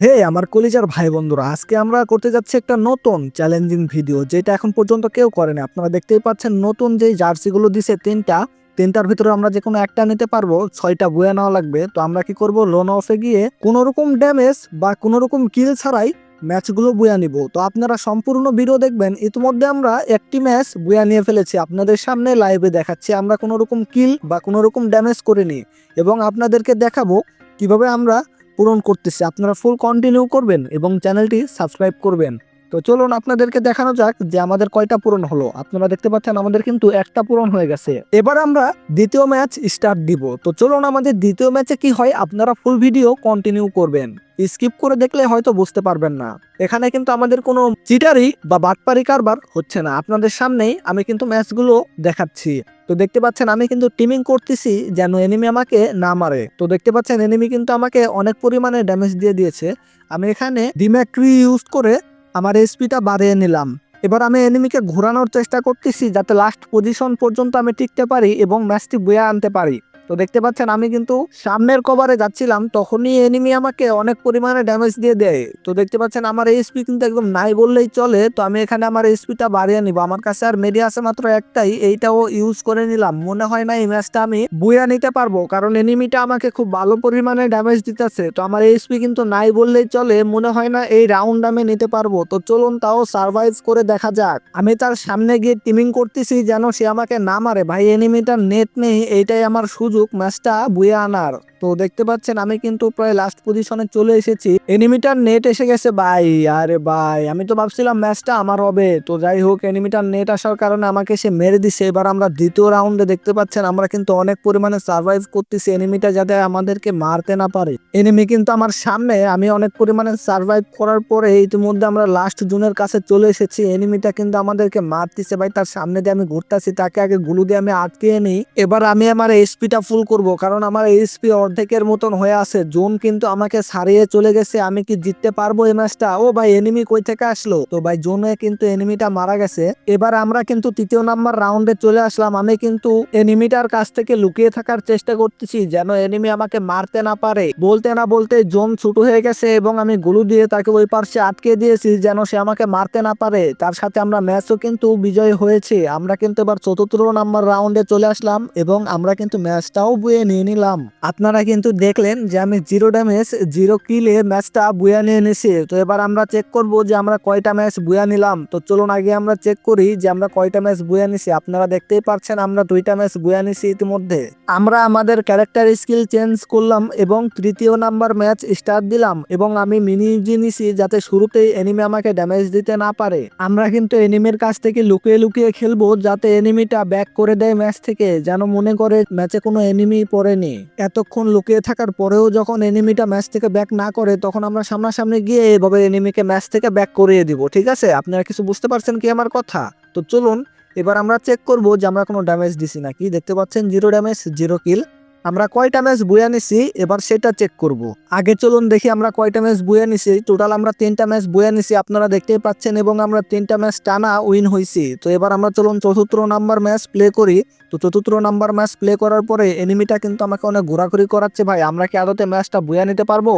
হে, আমার কলিজার ভাই বন্ধুরা আজকে আমরা করতে যাচ্ছি একটা নতুন চ্যালেঞ্জিং ভিডিও যেটা এখন পর্যন্ত কেউ করেনি। আপনারা দেখতেই পাচ্ছেন নতুন যেই জার্সিগুলো দিছে তিনটা, তিনটার ভিতরে আমরা যে কোনো একটা নিতে পারব, ছয়টা বয়ে নেওয়া লাগবে। তো আমরা কি করব লোন অফে গিয়ে কোনো রকম ড্যামেজ বা কোনো রকম কিল ছাড়াই ম্যাচগুলো বুয়া নিব। তো আপনারা সম্পূর্ণ ভিডিও দেখবেন। ইতিমধ্যে আমরা একটি ম্যাচ বুয়া নিয়ে ফেলেছি। আপনাদের সামনে লাইভে দেখাচ্ছি। আমরা কোনো রকম কিল বা কোনো রকম ড্যামেজ করিনি। এবং আপনাদেরকে দেখাবো কীভাবে আমরা পূরণ করতেছি। আপনারা ফুল কন্টিনিউ করবেন এবং চ্যানেলটি সাবস্ক্রাইব করবেন। তো চলুন আপনাদেরকে দেখানো যাক যে আমাদের কয়টা পূরণ হলো। আপনারা দেখতে পাচ্ছেন আমাদের কিন্তু একটা পূরণ হয়ে গেছে। এবার আমরা দ্বিতীয় ম্যাচ স্টার্ট দিব। তো চলুন আমাদের দ্বিতীয় ম্যাচে কি হয় আপনারা ফুল ভিডিও কন্টিনিউ করবেন। স্কিপ করে দেখলে হয়তো বুঝতে পারবেন না। এখানে কিন্তু আমাদের কোনো চিটারি বা বাটপারি কারবার হচ্ছে না। আপনাদের সামনেই আমি কিন্তু ম্যাচগুলো দেখাচ্ছি। তো দেখতে পাচ্ছেন আমি কিন্তু টিমিং করতেছি যেন এনিমি আমাকে না মারে। তো দেখতে পাচ্ছেন এনিমি কিন্তু আমাকে অনেক পরিমাণে ড্যামেজ দিয়ে দিয়েছে। আমি এখানে ডিম্যাট্রি ইউজ করে আমার এসপিটা বাড়িয়ে নিলাম। এবার আমি এনিমিকে ঘোরানোর চেষ্টা করতেছি যাতে লাস্ট পজিশন পর্যন্ত আমি টিকতে পারি এবং ম্যাচটি বয়ে আনতে পারি। তো দেখতে পাচ্ছেন, আমি কিন্তু সামনের কভারে যাচ্ছিলাম, তখনই এনিমি আমাকে অনেক পরিমাণে ড্যামেজ দিয়ে দেয়। তো দেখতে পাচ্ছেন, আমার এসপি কিন্তু একদম নাই বললেই চলে, তো আমি এখানে আমার এসপিটা বাড়িয়ে নিব। আমার কাছে আর মেডি আছে মাত্র একটাই, এইটাও ইউজ করে নিলাম। মনে হয় না এই ম্যাচটা আমি বুয়া নিতে পারব, কারণ এনিমিটা আমাকে খুব ভালো পরিমাণে ড্যামেজ দিতেছে। তো আমার এসপি কিন্তু নাই বললেই চলে, মনে হয় না এই রাউন্ড আমি নিতে পারব। তো চলুন তাও সার্ভাইভ করে দেখা যাক। আমি তার সামনে গিয়ে টিমিং করতেছি যেন সে আমাকে না মারে। ভাই এনিমিটার নেট নেই, এইটাই আমার সুযোগ। ম্যাচটা বয়ে আনার। তো দেখতে পাচ্ছেন আমি কিন্তু প্রায় লাস্ট পজিশনে চলে এসেছি। এনিমিটার নেট এসে গেছে ভাই, আরে ভাই, আমি তো ভাবছিলাম ম্যাচটা আমার হবে। তো যাই হোক এনিমিটার নেট আসার কারণে আমাকে সে মেরে দিছে। এবার আমরা দ্বিতীয় রাউন্ডে দেখতে পাচ্ছেন আমরা কিন্তু অনেক পরিমাণে সার্ভাইভ করতেছি এনিমিটা যাতে আমাদেরকে মারতে না পারে। এনিমি কিন্তু আমার সামনে, আমি অনেক পরিমাণে সার্ভাইভ করার পরে ইতিমধ্যে আমরা লাস্ট জুনের কাছে চলে এসেছি। এনিমিটা কিন্তু আমাদেরকে মারতেছে ভাই, তার সামনে দিয়ে আমি ঘুরতেছি, তাকে আগে গুলু দিয়ে আমি আটকে নিই। এবার আমি আমার এসপিটা ফুল করব, কারণ আমার এসপি অর্ধেকের মতন হয়ে আছে। জোন কিন্তু আমাকে ছাড়িয়ে চলে গেছে, আমি কি জিততে পারব এই ম্যাচটা? ও ভাই এনিমি কই থেকে আসলো? তো ভাই, জোনে কিন্তু এনিমিটা মারা গেছে। এবার আমরা কিন্তু তৃতীয় নাম্বার রাউন্ডে চলে আসলাম। আমি কিন্তু এনিমিটার কাছ থেকে লুকিয়ে থাকার চেষ্টা করতেছি, যেন এনিমি আমাকে মারতে না পারে। বলতে না বলতে জোন ছোট হয়ে গেছে এবং আমি গুলু দিয়ে তাকে ওই পার্শ্বে আটকে দিয়েছি, যেন সে আমাকে মারতে না পারে। তার সাথে আমরা ম্যাচও কিন্তু বিজয় হয়েছে। আমরা কিন্তু এবার চতুর্থ নাম্বার রাউন্ডে চলে আসলাম এবং আমরা কিন্তু ম্যাচটাও বুয়ে নিয়ে নিলাম। আপনারা কিন্তু দেখলেন যে আমি জিরো ড্যামেজ জিরো কিলে ম্যাচটা বুয়া নিয়ে নিছি। তো এবার আমরা চেক করব যে আমরা কয়টা ম্যাচ বুয়া নিলাম। তো চলুন আগে আমরা চেক করি যে আমরা কয়টা ম্যাচ বুয়া নিছি। আপনারা দেখতেই পাচ্ছেন আমরা দুইটা ম্যাচ বুয়া নিছি ইতিমধ্যে। আমরা আমাদের ক্যারেক্টার স্কিল চেঞ্জ করলাম এবং তৃতীয় নাম্বার ম্যাচ স্টার্ট দিলাম এবং আমি মিনি ইউজি নিছি যাতে শুরুতেই এনিমি আমাকে ড্যামেজ দিতে না পারে। আমরা কিন্তু এনিমির কাছ থেকে লুকিয়ে লুকিয়ে খেলব যাতে এনিমিটা ব্যাক করে দেয় ম্যাচ থেকে, যেন মনে করে ম্যাচে কোনো এনিমি পড়েনি। এতক্ষণ লুকিয়ে থাকার পরেও যখন এনিমিটা ম্যাচ থেকে ব্যাক না করে, তখন আমরা সামনাসামনি গিয়ে এভাবে এনিমিকে ম্যাচ থেকে ব্যাক করিয়ে দিব, ঠিক আছে? আপনারা কিছু বুঝতে পারছেন কি আমার কথা? তো চলুন, এবার আমরা চেক করব যে আমরা কোনো ড্যামেজ দিছি নাকি। দেখতে পাচ্ছেন জিরো ড্যামেজ জিরো কিল আমরা কয়টা ম্যাচ বুয়া নিছি, এবার সেটা চেক করব। আগে চলুন দেখি আমরা কয়টা ম্যাচ বুয়া নিছি। টোটাল আমরা তিনটা ম্যাচ বুয়া নিছি, আপনারা দেখতেই পাচ্ছেন, এবং আমরা তিনটা ম্যাচ টানা উইন হয়েছি তো এবার আমরা চলুন চতুর্থ নাম্বার ম্যাচ প্লে করি। তো চতুর্থ নাম্বার ম্যাচ প্লে করার পরে এনিমিটা কিন্তু আমাকে অনেক ঘোরাঘুরি করাচ্ছে, ভাই। আমরা কি আদতে ম্যাচটা বুয়া নিতে পারব?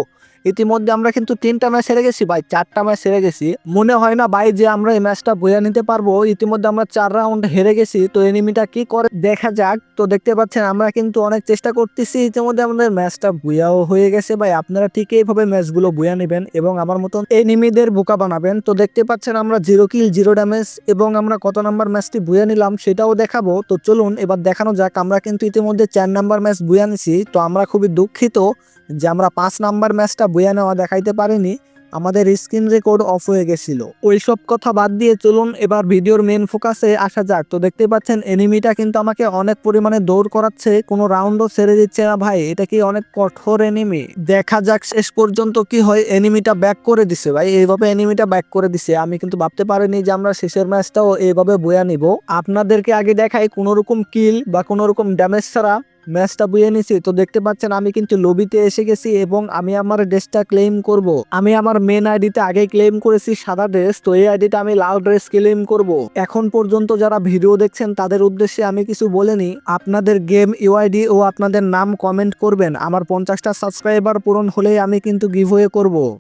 ইতিমধ্যে আমরা কিন্তু তিনটা ম্যাচ হেরে গেছি, ভাই, চারটা ম্যাচ হেরে গেছি। মনে হয় না, ভাই, যে আমরা এই ম্যাচটা বইয়া নিতে পারব, ইতিমধ্যে আমরা চার রাউন্ড হেরে গেছি, তো এনিমিটা কি করে? দেখা যাক, তো দেখতে পাচ্ছেন, আমরা কিন্তু অনেক চেষ্টা করতেছি, ইতিমধ্যে আমাদের ম্যাচটা বুয়াও হয়ে গেছে, ভাই, আপনারা ঠিক এইভাবে ম্যাচগুলো বুয়া নেবেন এবং আমার মতন এনিমিদের বোকা বানাবেন। তো দেখতে পাচ্ছেন, আমরা জিরো কিল জিরো ড্যামেজ এবং আমরা কত নাম্বার ম্যাচটি বুয়া নিলাম সেটাও দেখাবো। তো চলুন, এবার দেখানো যাক, আমরা কিন্তু ইতিমধ্যে চার নাম্বার ম্যাচ বুয়া নিছি, তো আমরা খুবই দুঃখিত। যে আমরা পাঁচ নাম্বার ম্যাচটা বইয়া নেওয়া দেখাইতে পারিনি, আমাদের স্ক্রিন রেকর্ড অফ হয়ে গেছিল। ওই সব কথা বাদ দিয়ে চলুন, এবার ভিডিওর মেন ফোকাসে আসা যাক। তো দেখতে পাচ্ছেন এনিমিটা কিন্তু আমাকে অনেক পরিমাণে দৌড় করাচ্ছে, কোনো রাউন্ডও ছেড়ে দিচ্ছে না ভাই, এটা কি অনেক কঠোর এনিমি দেখা যাক শেষ পর্যন্ত কি হয় এনিমিটা ব্যাক করে দিছে ভাই, এইভাবে এনিমিটা ব্যাক করে দিছে। আমি কিন্তু ভাবতে পারিনি যে আমরা শেষের ম্যাচটাও এইভাবে বয়া নিব। আপনাদেরকে আগে দেখাই কোনো রকম কিল বা কোনো রকম ড্যামেজ ছাড়া ম্যাচটা বুয়ে নিছি। তো দেখতে পাচ্ছেন, আমি কিন্তু লবিতে এসে গেছি এবং আমি আমার ড্রেসটা ক্লেম করব। আমি আমার মেন আইডিতে আগে ক্লেম করেছি সাদা ড্রেস তো এই আইডিতে আমি লাল ড্রেস ক্লেম করব। এখন পর্যন্ত যারা ভিডিও দেখছেন, তাদের উদ্দেশ্যে আমি কিছু বলিনি আপনাদের গেম ইউআইডি ও আপনাদের নাম কমেন্ট করবেন। আমার পঞ্চাশটা সাবস্ক্রাইবার পূরণ হলেই আমি কিন্তু গিভওয়ে করব।